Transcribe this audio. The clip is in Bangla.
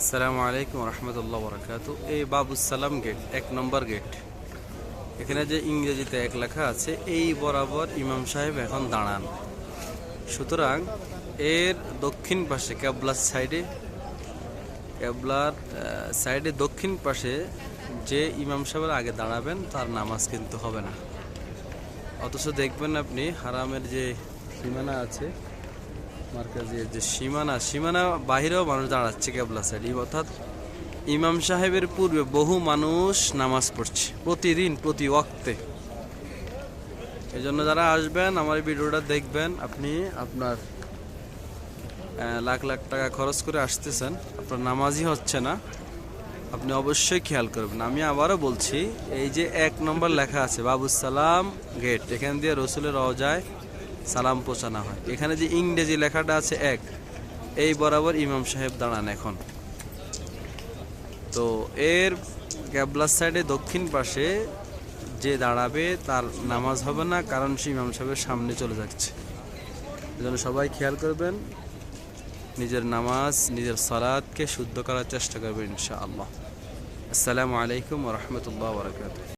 আসসালামু আলাইকুম রহমতুল্লাহ বরকাত। এই বাবুসালাম গেট এক নম্বর গেট এখানে যে ইংরেজিতে এক লেখা আছে, এই বরাবর ইমাম সাহেব এখন দাঁড়ান। সুতরাং এর দক্ষিণ পাশে ক্যাবলার সাইডে ক্যাবলার সাইডে দক্ষিণ পাশে যে ইমাম সাহেবের আগে দাঁড়াবেন, তার নামাজ কিন্তু হবে না। অথচ দেখবেন আপনি, হারামের যে সীমানা আছে মার্কাজের যে সীমানা সীমানা বাহিরেও মানুষ দাঁড়াচ্ছে কেবলা সাইড অর্থাৎ ইমাম সাহেবের পূর্বে বহু মানুষ নামাজ পড়ছে, প্রতিদিন, প্রতি ওয়াক্তে। এই জন্য যারা আসবেন, আমার ভিডিওটা দেখবেন, আপনি আপনার লাখ লাখ টাকা খরচ করে আসতেছেন, আপনার নামাজই হচ্ছে না, আপনি অবশ্যই খেয়াল করবেন। আমি আবারও বলছি, এই যে এক নম্বর লেখা আছে, বাবুস সালাম গেট এখান দিয়ে রসুলের রওজায় সালাম পৌঁছানো হয়। এখানে যে ইংরেজি লেখাটা আছে এক, এই বরাবর ইমাম সাহেব দাঁড়ান এখন। তো এর ক্যাবলার সাইডে দক্ষিণ পাশে যে দাঁড়াবে তার নামাজ হবে না, কারণ সে ইমাম সাহেবের সামনে চলে যাচ্ছে। এজন্য সবাই খেয়াল করবেন, নিজের নামাজ, নিজের সালাদকে শুদ্ধ করার চেষ্টা করবেন ইনশাআল্লাহ। আসসালামু আলাইকুম রহমতুল্লাহ বরকাত